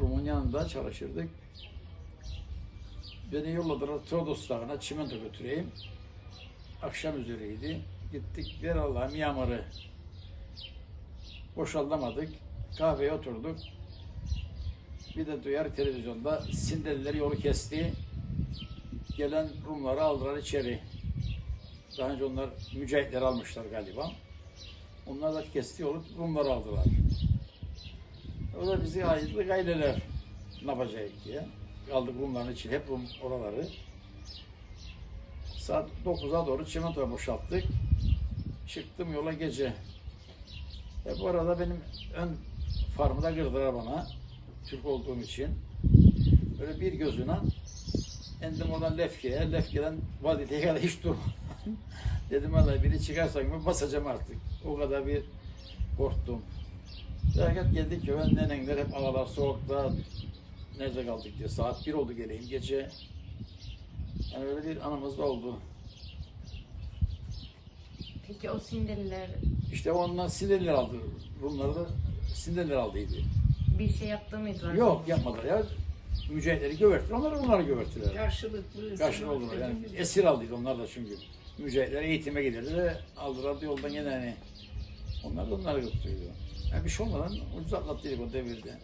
Rum'un çalışırdık. Beni yolladılar Trodos Dağı'na çimento götüreyim. Akşam üzereydi. Gittik bir Allah'ım yağmurı. Boşaltamadık. Kahveye oturduk. Bir de duyar televizyonda Sindeliler yolu kesti. Gelen Rumları aldılar içeri. Daha önce onlar mücahitleri almışlar galiba. Onlar da kesti yolu Rumları aldılar. O da bizi ayırdı gayreler ne yapacağız diye. Aldık Rumların için hep oraları. Saat 9'a doğru çimentoya boşalttık. Çıktım yola gece. E bu arada benim ön farmı da kırdılar bana. Türk olduğum için. Böyle bir gözüne endim oradan Lefke'ye. Lefke'den Vadili'ye kadar hiç durmadan. Dedim vallahi biri çıkarsa gibi basacağım artık. O kadar bir korktum. Derken geldik ki ben nenenler hep ağlar soğukta nerede kaldık diye. Saat bir oldu geleyim gece. Yani öyle bir anımız da oldu. Peki o Sindeliler İşte ondan sinirler aldı. Rumları da sinirler aldıydı. bir şey yaptı mıydılar? Yok yapmadılar ya. Mücahitleri göverttiler. Onları bunları göverttiler. Karşılıklı. Karşılığı oldular yani. Esir aldıydı onlar da çünkü. Mücahitler eğitime gelirdi ve aldılar da yoldan gene hani. Onlar da onları götürüyordu. Yani bir şey olmadan ucuz atlattıydık o devirde.